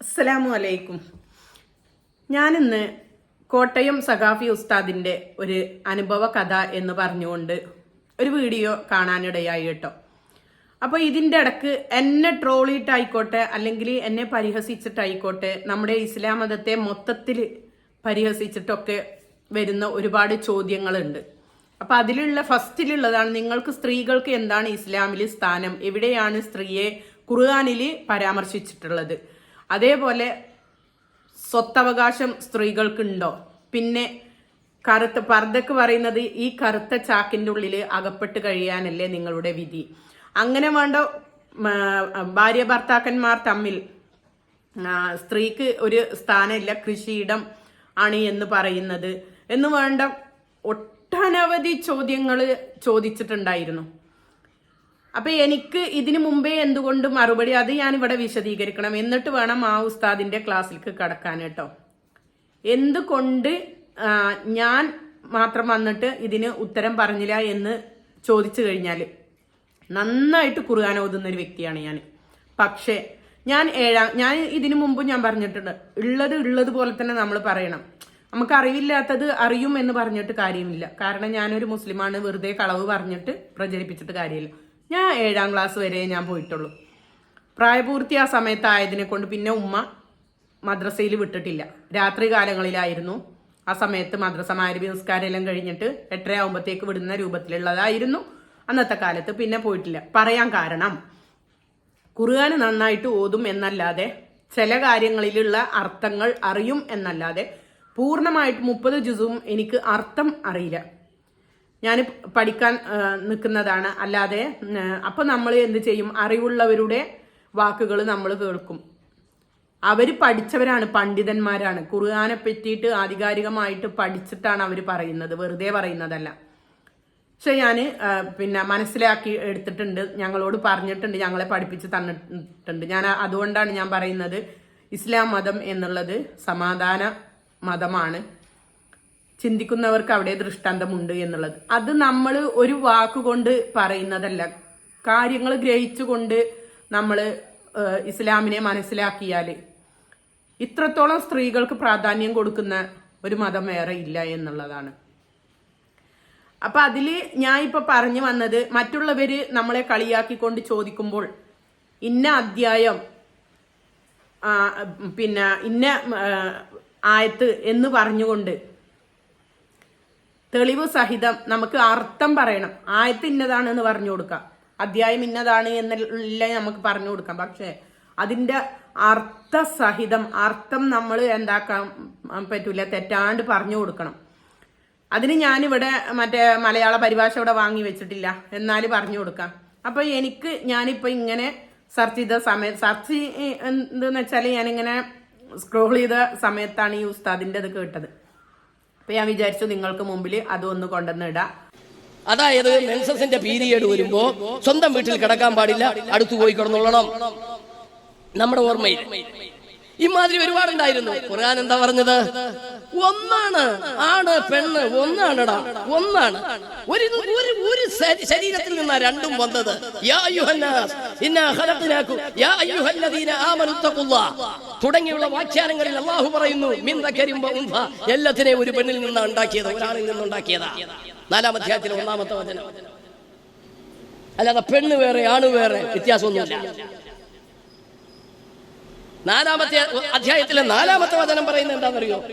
അസ്സലാമു അലൈക്കും. ഞാനിന്ന് കോട്ടയം സഖാഫി ഉസ്താദിന്റെ ഒരു അനുഭവ കഥ എന്ന് പറഞ്ഞുകൊണ്ട് ഒരു വീഡിയോ കാണാനിടയായി കേട്ടോ അപ്പോൾ ഇതിന്റെ ഇടയ്ക്ക് എന്നെ ട്രോളിയിട്ടായിക്കോട്ടെ അല്ലെങ്കിൽ എന്നെ പരിഹസിച്ചിട്ടായിക്കോട്ടെ നമ്മുടെ ഇസ്ലാം മതത്തെ മൊത്തത്തിൽ പരിഹസിച്ചിട്ടൊക്കെ വരുന്ന ഒരുപാട് ചോദ്യങ്ങളുണ്ട്. അപ്പൊ അതിലുള്ള ഫസ്റ്റിലുള്ളതാണ് നിങ്ങൾക്ക് സ്ത്രീകൾക്ക് എന്താണ് ഇസ്ലാമിൽ സ്ഥാനം? എവിടെയാണ് സ്ത്രീയെ ഖുർആാനിൽ പരാമർശിച്ചിട്ടുള്ളത്? അതേപോലെ സ്വത്തവകാശം സ്ത്രീകൾക്കുണ്ടോ? പിന്നെ കറുത്ത പർദ്ദക്ക് പറയുന്നത് ഈ കറുത്ത ചാക്കിന്റെ ഉള്ളിൽ അകപ്പെട്ട് കഴിയാനല്ലേ നിങ്ങളുടെ വിധി. അങ്ങനെ വേണ്ട ഭാര്യ ഭർത്താക്കന്മാർ തമ്മിൽ സ്ത്രീക്ക് ഒരു സ്ഥാനമില്ല കൃഷിയിടം ആണ് എന്ന് പറയുന്നത്. എന്ന് വേണ്ട ഒട്ടനവധി ചോദ്യങ്ങൾ ചോദിച്ചിട്ടുണ്ടായിരുന്നു. അപ്പൊ എനിക്ക് ഇതിനു മുമ്പേ എന്തുകൊണ്ട് മറുപടി അത് ഞാൻ ഇവിടെ വിശദീകരിക്കണം. എന്നിട്ട് വേണം ആ ഉസ്താദിന്റെ ക്ലാസ്സിലേക്ക് കടക്കാൻ കേട്ടോ. എന്തുകൊണ്ട് ഞാൻ മാത്രം വന്നിട്ട് ഇതിന് ഉത്തരം പറഞ്ഞില്ല എന്ന് ചോദിച്ചു കഴിഞ്ഞാൽ നന്നായിട്ട് കുറുകാൻ ഓതുന്ന ഒരു വ്യക്തിയാണ് ഞാൻ പക്ഷേ ഞാൻ ഏഴാം ഞാൻ ഇതിനു മുമ്പ് ഞാൻ പറഞ്ഞിട്ടുണ്ട്. ഉള്ളത് ഉള്ളത് പോലെ തന്നെ നമ്മൾ പറയണം. നമുക്ക് അറിവില്ലാത്തത് അറിയും എന്ന് പറഞ്ഞിട്ട് കാര്യമില്ല. കാരണം ഞാനൊരു മുസ്ലിമാണ് വെറുതെ കളവ് പറഞ്ഞിട്ട് പ്രചരിപ്പിച്ചിട്ട് കാര്യമില്ല. ഞാൻ ഏഴാം ക്ലാസ് വരെ ഞാൻ പോയിട്ടുള്ളൂ. പ്രായപൂർത്തി ആ സമയത്തായതിനെ കൊണ്ട് പിന്നെ ഉമ്മ മദ്രസയിൽ വിട്ടിട്ടില്ല. രാത്രി കാലങ്ങളിലായിരുന്നു. ആ സമയത്ത് മദ്രസ മാരബി നിസ്കാരം എല്ലാം കഴിഞ്ഞിട്ട് എട്ടര ആകുമ്പോഴത്തേക്ക് വിടുന്ന രൂപത്തിലുള്ളതായിരുന്നു. അന്നത്തെ കാലത്ത് പിന്നെ പോയിട്ടില്ല. പറയാൻ കാരണം ഖുർആൻ നന്നായിട്ട് ഓതും എന്നല്ലാതെ ചില കാര്യങ്ങളിലുള്ള അർത്ഥങ്ങൾ അറിയും എന്നല്ലാതെ പൂർണമായിട്ട് മുപ്പത് ജുസും എനിക്ക് അർത്ഥം അറിയില്ല. ഞാൻ പഠിക്കാൻ നിൽക്കുന്നതാണ്. അല്ലാതെ അപ്പോൾ നമ്മൾ എന്ത് ചെയ്യും? അറിവുള്ളവരുടെ വാക്കുകൾ നമ്മൾ കേൾക്കും. അവർ പഠിച്ചവരാണ് പണ്ഡിതന്മാരാണ്. ഖുർആനെ പറ്റിയിട്ട് ആധികാരികമായിട്ട് പഠിച്ചിട്ടാണ് അവർ പറയുന്നത്. വെറുതെ പറയുന്നതല്ല. പക്ഷെ ഞാൻ പിന്നെ മനസ്സിലാക്കി എടുത്തിട്ടുണ്ട്. ഞങ്ങളോട് പറഞ്ഞിട്ടുണ്ട് ഞങ്ങളെ പഠിപ്പിച്ച് തന്നിട്ടുണ്ട്. ഞാൻ അതുകൊണ്ടാണ് ഞാൻ പറയുന്നത് ഇസ്ലാം മതം എന്നുള്ളത് സമാധാന മതമാണ്. ചിന്തിക്കുന്നവർക്ക് അവിടെ ദൃഷ്ടാന്തമുണ്ട് എന്നുള്ളത്. അത് നമ്മൾ ഒരു വാക്കുകൊണ്ട് പറയുന്നതല്ല. കാര്യങ്ങൾ ഗ്രഹിച്ചുകൊണ്ട് നമ്മൾ ഇസ്ലാമിനെ മനസ്സിലാക്കിയാൽ ഇത്രത്തോളം സ്ത്രീകൾക്ക് പ്രാധാന്യം കൊടുക്കുന്ന ഒരു മതം വേറെ ഇല്ല എന്നുള്ളതാണ്. അപ്പൊ അതിൽ ഞാൻ ഇപ്പൊ പറഞ്ഞു വന്നത് മറ്റുള്ളവര് നമ്മളെ കളിയാക്കിക്കൊണ്ട് ചോദിക്കുമ്പോൾ ഇന്ന അധ്യായം പിന്നെ ഇന്ന ആയത്ത് എന്ന് പറഞ്ഞുകൊണ്ട് തെളിവ് സഹിതം നമുക്ക് അർത്ഥം പറയണം. ആയത്ത് ഇന്നതാണ് എന്ന് പറഞ്ഞു കൊടുക്കാം. അധ്യായം ഇന്നതാണ് എന്നല്ല നമുക്ക് പറഞ്ഞു കൊടുക്കാം. പക്ഷേ അതിന്റെ അർത്ഥസഹിതം അർത്ഥം നമ്മൾ എന്താക്കാൻ പറ്റൂല തെറ്റാണ്ട് പറഞ്ഞു കൊടുക്കണം. അതിന് ഞാനിവിടെ മറ്റേ മലയാള പരിഭാഷ ഇവിടെ വാങ്ങി വെച്ചിട്ടില്ല. എന്നാൽ പറഞ്ഞു കൊടുക്കാം. അപ്പൊ എനിക്ക് ഞാനിപ്പോ ഇങ്ങനെ സെർച്ച് ചെയ്ത സമയം സെർച്ച് എന്തെന്ന് വെച്ചാൽ ഞാനിങ്ങനെ സ്ക്രോൾ ചെയ്ത സമയത്താണ് ഈ ഉസ്താദിന്റെ ഇത് കേട്ടത്. അപ്പൊ ഞാൻ വിചാരിച്ചു നിങ്ങൾക്ക് മുമ്പിൽ അതൊന്ന് കൊണ്ടുവന്ന് ഇടാം. അതായത് മെൻസസിന്റെ പീരിയഡ് വരുമ്പോ സ്വന്തം വീട്ടിൽ കിടക്കാൻ പാടില്ല അടുത്തു പോയി കിടന്നുള്ളണം നമ്മുടെ ഓർമ്മയിൽ ഇമാതിരി ഒരുപാടുണ്ടായിരുന്നു. ഖുർആൻ എന്താ പറഞ്ഞത്? ഒന്നാണ്. ആണ് പെണ്ണ്. ഒന്നാണടാ. ഒന്നാണ്. ഒരു ഒരു ഒരു ശരീ- ശരീരത്തിൽ നിന്നാ രണ്ടും വന്നത്. തുടങ്ങിയുള്ള വാഖ്യാനങ്ങളിൽ അള്ളാഹു പറയുന്നു എല്ലാത്തിനെയും ഒരു പെണ്ണിൽ നിന്നാണ് ഉണ്ടാക്കിയത് ഒരാളിൽ നിന്നുണ്ടാക്കിയതാ നാലാം അധ്യായത്തിലെ ഒന്നാമത്തെ വചനം. അല്ലാതെ പെണ്ണ് വേറെ ആണ് വേറെ വ്യത്യാസമൊന്നുമില്ല. നാലാമത്തെ അധ്യായത്തിലെ നാലാമത്തെ വചനം പറയുന്നത് എന്താണെന്നറിയോ?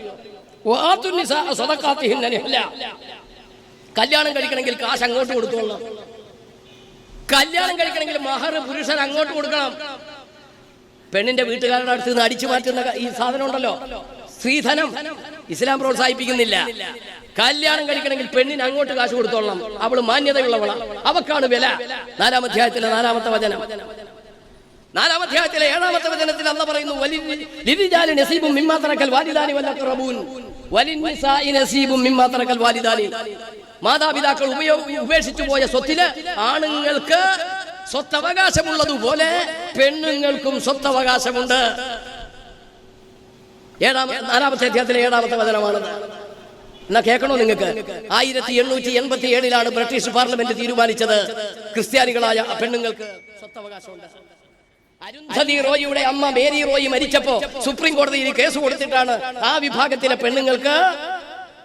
കല്യാണം കഴിക്കണമെങ്കിൽ കാശ് അങ്ങോട്ട് കൊടുത്തോളണം. കല്യാണം കഴിക്കണമെങ്കിൽ മഹർ പുരുഷൻ അങ്ങോട്ട് കൊടുക്കണം. പെണ്ണിന്റെ വീട്ടുകാരുടെ അടുത്ത് നിന്ന് അടിച്ചു മാറ്റുന്ന ഈ സാധനം ഉണ്ടല്ലോ. സ്ത്രീധനം. ഇസ്ലാം പ്രോത്സാഹിപ്പിക്കുന്നില്ല. കല്യാണം കഴിക്കണമെങ്കിൽ പെണ്ണിന് അങ്ങോട്ട് കാശ് കൊടുത്തോളണം. അവൾ മാന്യതയുള്ളവള. അവക്കാണ് വില. നാലാം അധ്യായത്തിലെ നാലാമത്തെ വചനം. നാലാം അധ്യായത്തിലെ ഏഴാമത്തെ വചനത്തിൽ അന്ന് പറയുന്നു വലി- മാതാപിതാക്കൾ ഉപേക്ഷിച്ചു പോയ സ്വത്തിൽ ആണുങ്ങൾക്ക് സ്വത്തവകാശമുള്ളതുപോലെ പെണ്ണുങ്ങൾക്കും സ്വത്തവകാശമുണ്ട്. നാലാമത്തെ അധ്യായത്തിലെ ഏഴാമത്തെ വചനമാണത് എന്നാ കേൾക്കണോ നിങ്ങൾക്ക്? ആയിരത്തി എണ്ണൂറ്റി എൺപത്തി ഏഴിലാണ് ബ്രിട്ടീഷ് പാർലമെന്റ് തീരുമാനിച്ചത്. ക്രിസ്ത്യാനികളായ പെണ്ണുങ്ങൾക്ക് സ്വത്തവകാശമുണ്ട്. അരുന്ധതി റോയിയുടെ അമ്മ മേരി റോയി മരിച്ചപ്പോ സുപ്രീം കോടതിയിൽ കേസ് കൊടുത്തിട്ടാണ് ആ വിഭാഗത്തിലെ പെണ്ണുങ്ങൾക്ക്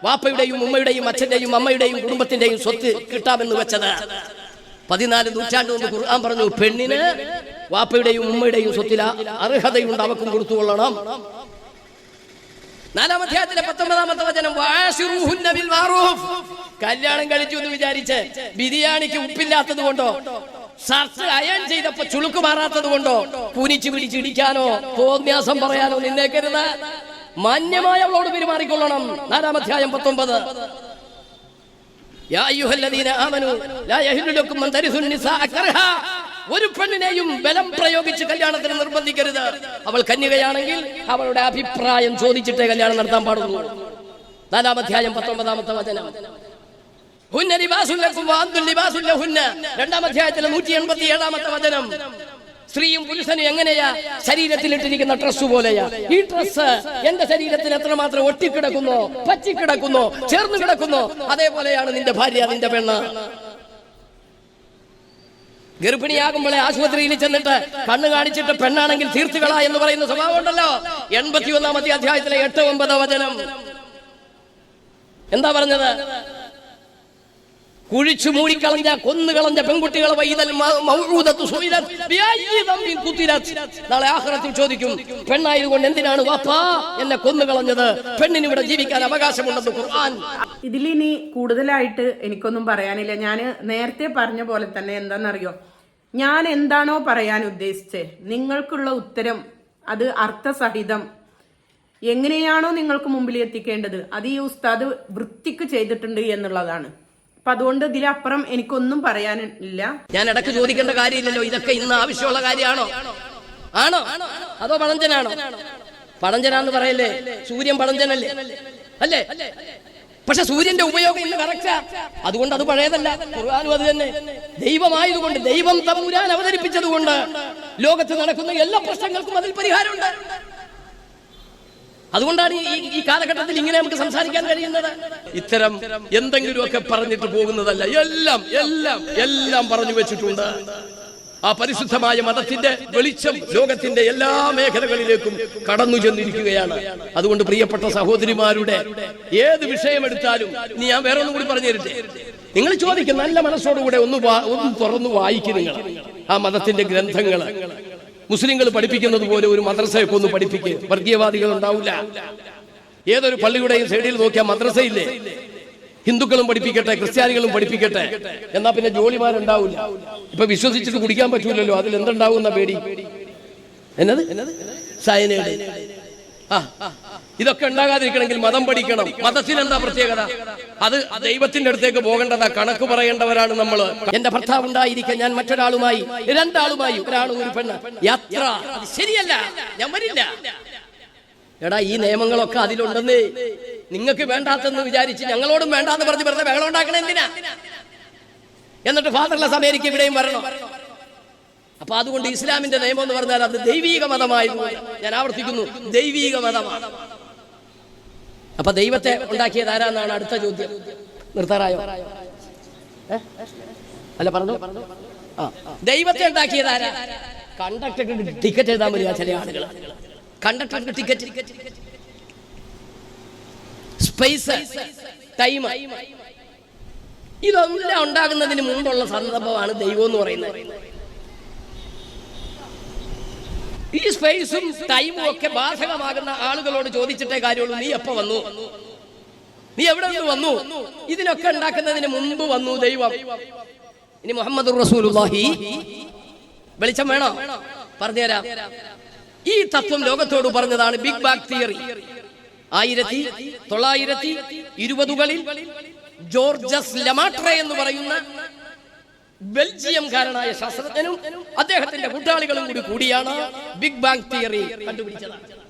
വാപ്പയുടെയും ഉമ്മയുടെയും അച്ഛന്റെയും അമ്മയുടെയും കുടുംബത്തിന്റെയും സ്വത്ത് കിട്ടാമെന്ന് വെച്ചത് പതിനാല് നൂറ്റാണ്ട് കൊണ്ട് ഖുർആൻ പറഞ്ഞു പെണ്ണിന് വാപ്പയുടെയും ഉമ്മയുടെയും സ്വത്തിൽ അർഹതയുണ്ട് അവക്കും കൊടുത്തുകൊള്ളണം നാലാം അധ്യായത്തിലെ പത്തൊമ്പതാമത്തെ വചനം. കല്യാണം കഴിച്ചു എന്ന് വിചാരിച്ച് ബിരിയാണിക്ക് ഉപ്പില്ലാത്തത് കൊണ്ടോ ഷർട്ട് അയൺ ചെയ്തപ്പോ ചുളുക്ക് മാറാത്തത് കൊണ്ടോ? കുനിച്ചു പിടിച്ചിടിക്കാനോ തോന്യാസം പറയാനോ നിന്നേക്കരുത്. മാന്യമായ അവളോട് പെരുമാറിക്കൊള്ളണം. നാലാം അധ്യായം പത്തൊമ്പത്. ഒരു പെണ്ണിനെയും ബലം പ്രയോഗിച്ച് കല്യാണത്തിന് നിർബന്ധിക്കരുത്. അവൾ കന്യകയാണെങ്കിൽ അവളുടെ അഭിപ്രായം ചോദിച്ചിട്ടേ കല്യാണം നടത്താൻ പാടുള്ളൂ. നാലാം അധ്യായം പത്തൊമ്പതാമത്തെ വചനം. രണ്ടാം അധ്യായത്തിലെ നൂറ്റി എൺപത്തി ഏഴാമത്തെ വചനം. സ്ത്രീയും പുരുഷനും എങ്ങനെയാ ശരീരത്തിൽ ഇട്ടിരിക്കുന്ന ഡ്രസ് പോലെയാ? ഈ ഡ്രസ് എന്റെ ശരീരത്തിൽ എത്രമാത്രം ഒട്ടിക്കിടക്കുന്നു പച്ചിക്കിടക്കുന്നു ചേർന്ന് കിടക്കുന്നു? അതേപോലെയാണ് നിന്റെ ഭാര്യ നിന്റെ പെണ്ണ്. ഗർഭിണിയാകുമ്പോഴേ ആശുപത്രിയിൽ ചെന്നിട്ട് കണ്ണു കാണിച്ചിട്ട് പെണ്ണാണെങ്കിൽ തീർത്തുകള എന്ന് പറയുന്ന സ്വഭാവം ഉണ്ടല്ലോ. എൺപത്തി ഒന്നാമത്തെ അധ്യായത്തിലെ എട്ട് ഒമ്പത് വചനം. എന്താ പറഞ്ഞത്? കുഴിച്ചു മൂടിക്കളഞ്ഞ കൊന്നുകളഞ്ഞ പെൺകുട്ടികളെ വൈതൽ. നാളെ ആഹ്റത്തിൽ ചോദിക്കും പെണ്ണായതുകൊണ്ട് എന്തിനാണ് വാപ്പാ എന്നെ കൊന്നുകളഞ്ഞത് പെണ്ണിന് ഇവിടെ ജീവിക്കാൻ അവകാശമുണ്ടെന്ന് ഖുർആൻ. ഇതിലിനി കൂടുതലായിട്ട് എനിക്കൊന്നും പറയാനില്ല. ഞാൻ നേരത്തെ പറഞ്ഞ പോലെ തന്നെ എന്താണെന്നറിയോ ഞാൻ എന്താണോ പറയാൻ ഉദ്ദേശിച്ചത് നിങ്ങൾക്കുള്ള ഉത്തരം അത് അർത്ഥസഹിതം. എങ്ങനെയാണോ നിങ്ങൾക്ക് മുമ്പിൽ എത്തിക്കേണ്ടത് അത് ഈ ഉസ്താദ് വൃത്തിക്ക് ചെയ്തിട്ടുണ്ട് എന്നുള്ളതാണ്. അപ്പൊ അതുകൊണ്ട് ഇതിലപ്പുറം എനിക്കൊന്നും പറയാനില്ല. ഞാൻ ഇടയ്ക്ക് ചോദിക്കേണ്ട കാര്യമില്ലല്ലോ. ഇതൊക്കെ ഇന്ന് ആവശ്യമുള്ള കാര്യമാണോ? ആണോ? അതോ പഴഞ്ചനാണോ? പഴഞ്ചനാന്ന് പറയല്ലേ? സൂര്യൻ പഴഞ്ചനല്ലേ? അല്ലേ? പക്ഷെ സൂര്യന്റെ ഉപയോഗം ഇന്ന് കറക്റ്റാ അതുകൊണ്ട് അത് പഴയതല്ല. അത് തന്നെ. ദൈവമായതുകൊണ്ട് ദൈവം തമ്പുരാൻ അവതരിപ്പിച്ചതുകൊണ്ട് ലോകത്ത് നടക്കുന്ന എല്ലാ പ്രശ്നങ്ങൾക്കും അതിൽ പരിഹാരമുണ്ട്. അതുകൊണ്ടാണ് ഈ ഈ കാലഘട്ടത്തിൽ ഇങ്ങനെ നമുക്ക് സംസാരിക്കാൻ കഴിയുന്നത്. ഇത്തരം എന്തെങ്കിലും ഒക്കെ പറഞ്ഞിട്ട് പോകുന്നതല്ല. എല്ലാം എല്ലാം എല്ലാം പറഞ്ഞു വെച്ചിട്ടുണ്ട്. ആ പരിശുദ്ധമായ മതത്തിന്റെ വെളിച്ചം ലോകത്തിന്റെ എല്ലാ മേഖലകളിലേക്കും കടന്നു ചെന്നിരിക്കുകയാണ്. അതുകൊണ്ട് പ്രിയപ്പെട്ട സഹോദരിമാരുടെ ഏത് വിഷയമെടുത്താലും ഇനി ഞാൻ വേറെ ഒന്നും കൂടി പറഞ്ഞു തരട്ടെ? നിങ്ങൾ ചോദിക്കും നല്ല മനസ്സോടുകൂടെ ഒന്ന് ഒന്ന് തുറന്നു വായിക്കും നിങ്ങൾ. ആ മതത്തിന്റെ ഗ്രന്ഥങ്ങൾ. മുസ്ലിങ്ങൾ പഠിപ്പിക്കുന്നത് പോലെ ഒരു മദ്രസയൊക്കെ ഒന്ന് പഠിപ്പിക്കുക വർഗീയവാദികൾ ഉണ്ടാവില്ല. ഏതൊരു പള്ളിയുടെയും സൈഡിൽ നോക്കിയാൽ മദ്രസയില്ലേ? ഹിന്ദുക്കളും പഠിപ്പിക്കട്ടെ ക്രിസ്ത്യാനികളും പഠിപ്പിക്കട്ടെ. എന്നാ പിന്നെ ജോലിമാരുണ്ടാവില്ല ഇപ്പൊ വിശ്വസിച്ചിട്ട് കുടിക്കാൻ പറ്റൂലല്ലോ. അതിൽ എന്തുണ്ടാവുന്ന പേടി? എന്നത്? സയനൈഡ്. ആ. ഇതൊക്കെ ഉണ്ടാകാതിരിക്കണമെങ്കിൽ മതം പഠിക്കണം. മതത്തിൽ എന്താ പ്രത്യേകത? അത് ദൈവത്തിന്റെ അടുത്തേക്ക് പോകേണ്ടതാ. കണക്ക് പറയേണ്ടവരാണ് നമ്മൾ എന്റെ ഭർത്താവ് ഉണ്ടായിരിക്കാൻ ഞാൻ മറ്റൊരാളുമായി രണ്ടാളുമായി ഒരാളും ഒരു പെണ്ണ്. യാത്ര. ശരിയല്ല. ഞാൻ വരില്ല. എടാ ഈ നിയമങ്ങളൊക്കെ അതിലുണ്ടെന്ന് നിങ്ങൾക്ക് വേണ്ടാത്തെന്ന് വിചാരിച്ച് ഞങ്ങളോടും വേണ്ടാന്ന് പറഞ്ഞ് വെറുതെ ബഹളം എന്തിനാ? എന്നിട്ട് ഫാദർലെസ് അമേരിക്ക ഇവിടെയും വരണം. അപ്പൊ അതുകൊണ്ട് ഇസ്ലാമിന്റെ നിയമം എന്ന് പറഞ്ഞാൽ അത് ദൈവീക മതമായിരുന്നു ഞാൻ ആവർത്തിക്കുന്നു ദൈവീക മതമാണ്. അപ്പൊ ദൈവത്തെ ഉണ്ടാക്കിയത് ആരാന്നാണ് അടുത്ത ചോദ്യം? നിർത്താറായോ? അല്ല പറഞ്ഞു. ആ ദൈവത്തെ ഉണ്ടാക്കിയത് ആരാ? കണ്ടക്ടർക്ക് ടിക്കറ്റ് എഴുതാൻ മതി ചില ആളുകൾ കണ്ടക്ടർക്ക് ടിക്കറ്റ്. സ്പേസ് ടൈം ഇതൊന്നും ഉണ്ടാകുന്നതിന് മുമ്പുള്ള സന്ദർഭമാണ് ദൈവം എന്ന് പറയുന്നത്. ഈ സ്പേസും ടൈമും ഒക്കെ ബാധകമാകുന്ന ആളുകളോട് ചോദിച്ചിട്ടേ കാര്യമുള്ളൂ. നീ എപ്പോ വന്നു? നീ എവിടെ നിന്ന് വന്നു? ഇതിനൊക്കെ ഉണ്ടാക്കുന്നതിന് മുമ്പ് വന്നു ദൈവം. ഇനി മുഹമ്മദ് റസൂലുള്ളാഹി. വെളിച്ചം വേണോ? പറഞ്ഞുതരാം. ഈ തത്വം ലോകത്തോട് പറഞ്ഞതാണ് ബിഗ് ബാഗ് തിയറി ആയിരത്തി തൊള്ളായിരത്തി ഇരുപതുകളിൽ ജോർജസ് ലമാട്രെ എന്ന് പറയുന്ന ബെൽജിയംകാരനായ ശാസ്ത്രജ്ഞനും അദ്ദേഹത്തിന്റെ കൂട്ടാളികളും കൂടി കൂടിയാണ് ബിഗ് ബാങ് തിയറി കണ്ടുപിടിച്ചത്.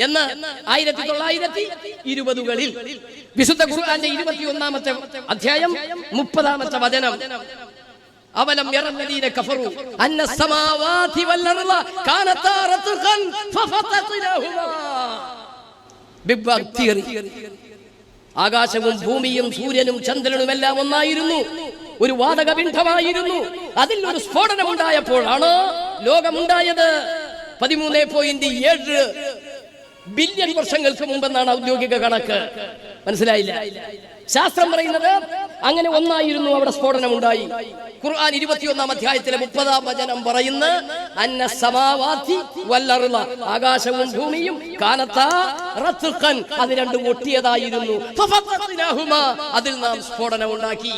എന്ന് ആയിരത്തി തൊള്ളായിരത്തി ഇരുപതുകളിൽ വിശുദ്ധ ഖുർആന്റെ ഇരുപത്തി ഒന്നാമത്തെ അധ്യായം മുപ്പതാമത്തെ വചനം. അവലം കഫറു. സമാവാതി അർള ബിഗ് ബാങ് തിയറി. ആകാശവും ഭൂമിയും സൂര്യനും ചന്ദ്രനും എല്ലാം ഒന്നായിരുന്നു. ഒരു വാതക പിണ്ഡമായിരുന്നു അതിൽ ഒരു സ്ഫോടനം ഉണ്ടായപ്പോഴാണ് ലോകമുണ്ടായത്. പതിമൂന്ന് പോയിന്റ് ഏഴ് ബില്യൺ വർഷങ്ങൾക്ക് മുമ്പെന്നാണ് ഔദ്യോഗിക കണക്ക്. മനസ്സിലായില്ല? ശാസ്ത്രം പറയുന്നത് അങ്ങനെ ഒന്നായിരുന്നു അവിടെ സ്ഫോടനം ഉണ്ടായി ഖുർആൻ ഇരുപത്തിയൊന്നാം അധ്യായത്തിലെ മുപ്പതാം വചനം പറയുന്ന അന്ന സമാവാതി വല്ലറുള്ള ആകാശവും ഭൂമിയും കാനത്ത അത് രണ്ടും ഒട്ടിയതായിരുന്നു. അതിൽ നാം സ്ഫോടനം ഉണ്ടാക്കി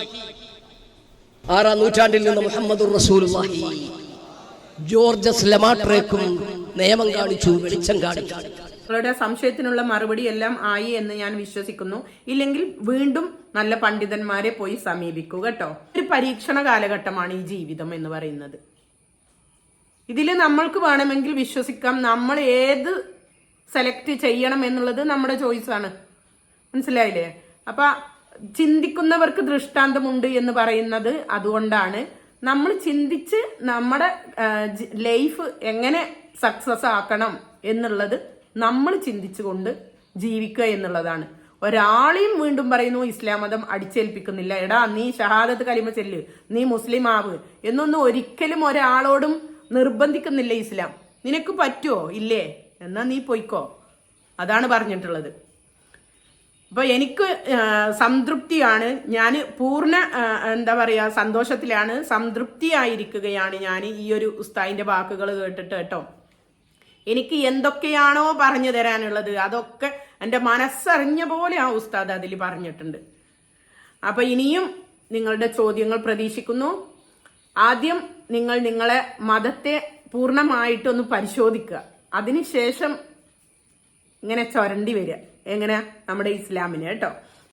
ആറാം നൂറ്റാണ്ടിൽ നിന്ന് മുഹമ്മദ് റസൂലുള്ളാഹി. ജോർജസ് ലമാട്രേക്കും നിയമം കാണിച്ചു വെളിച്ചം കാണിച്ചു. നിങ്ങളുടെ സംശയത്തിനുള്ള മറുപടി എല്ലാം ആയി എന്ന് ഞാൻ വിശ്വസിക്കുന്നു. ഇല്ലെങ്കിൽ വീണ്ടും നല്ല പണ്ഡിതന്മാരെ പോയി സമീപിക്കൂ കേട്ടോ. ഒരു പരീക്ഷണ കാലഘട്ടമാണ് ഈ ജീവിതം എന്ന് പറയുന്നത്. ഇതിൽ നമ്മൾക്ക് വേണമെങ്കിൽ വിശ്വസിക്കാം. നമ്മൾ ഏത് സെലക്ട് ചെയ്യണം എന്നുള്ളത് നമ്മുടെ ചോയ്സാണ് മനസ്സിലായില്ലേ? അപ്പൊ ചിന്തിക്കുന്നവർക്ക് ദൃഷ്ടാന്തമുണ്ട് എന്ന് പറയുന്നത് അതുകൊണ്ടാണ്. നമ്മൾ ചിന്തിച്ച് നമ്മുടെ ലൈഫ് എങ്ങനെ സക്സസ് ആക്കണം എന്നുള്ളത് നമ്മൾ ചിന്തിച്ചുകൊണ്ട് ജീവിക്കുക എന്നുള്ളതാണ്. ഒരാളെയും വീണ്ടും പറയുന്നു ഇസ്ലാം മതം അടിച്ചേൽപ്പിക്കുന്നില്ല. എടാ നീ ഷഹാദത്ത് കലിമ ചെല്ല്. നീ മുസ്ലിം ആവ്. എന്നൊന്നും ഒരിക്കലും ഒരാളോടും നിർബന്ധിക്കുന്നില്ല ഇസ്ലാം. നിനക്ക് പറ്റുമോ ഇല്ലേ? എന്നാ നീ പൊയ്ക്കോ. അതാണ് പറഞ്ഞിട്ടുള്ളത്. അപ്പൊ എനിക്ക് സംതൃപ്തിയാണ്. ഞാൻ പൂർണ എന്താ പറയാ സന്തോഷത്തിലാണ് സംതൃപ്തിയായിരിക്കുകയാണ് ഞാൻ ഈ ഒരു ഉസ്താദിന്റെ വാക്കുകൾ കേട്ടിട്ട് കേട്ടോ. എനിക്ക് എന്തൊക്കെയാണോ പറഞ്ഞു തരാനുള്ളത് അതൊക്കെ എന്റെ മനസ്സറിഞ്ഞ പോലെ ആ ഉസ്താദ് അതിൽ പറഞ്ഞിട്ടുണ്ട്. അപ്പൊ ഇനിയും നിങ്ങളുടെ ചോദ്യങ്ങൾ പ്രതീക്ഷിക്കുന്നു. ആദ്യം നിങ്ങൾ നിങ്ങളെ മതത്തെ പൂർണമായിട്ടൊന്ന് പരിശോധിക്കുക. അതിനുശേഷം ഇങ്ങനെ ചൊരണ്ടി വരിക. എങ്ങനെ നമ്മുടെ ഇസ്ലാമിന് കേട്ടോ.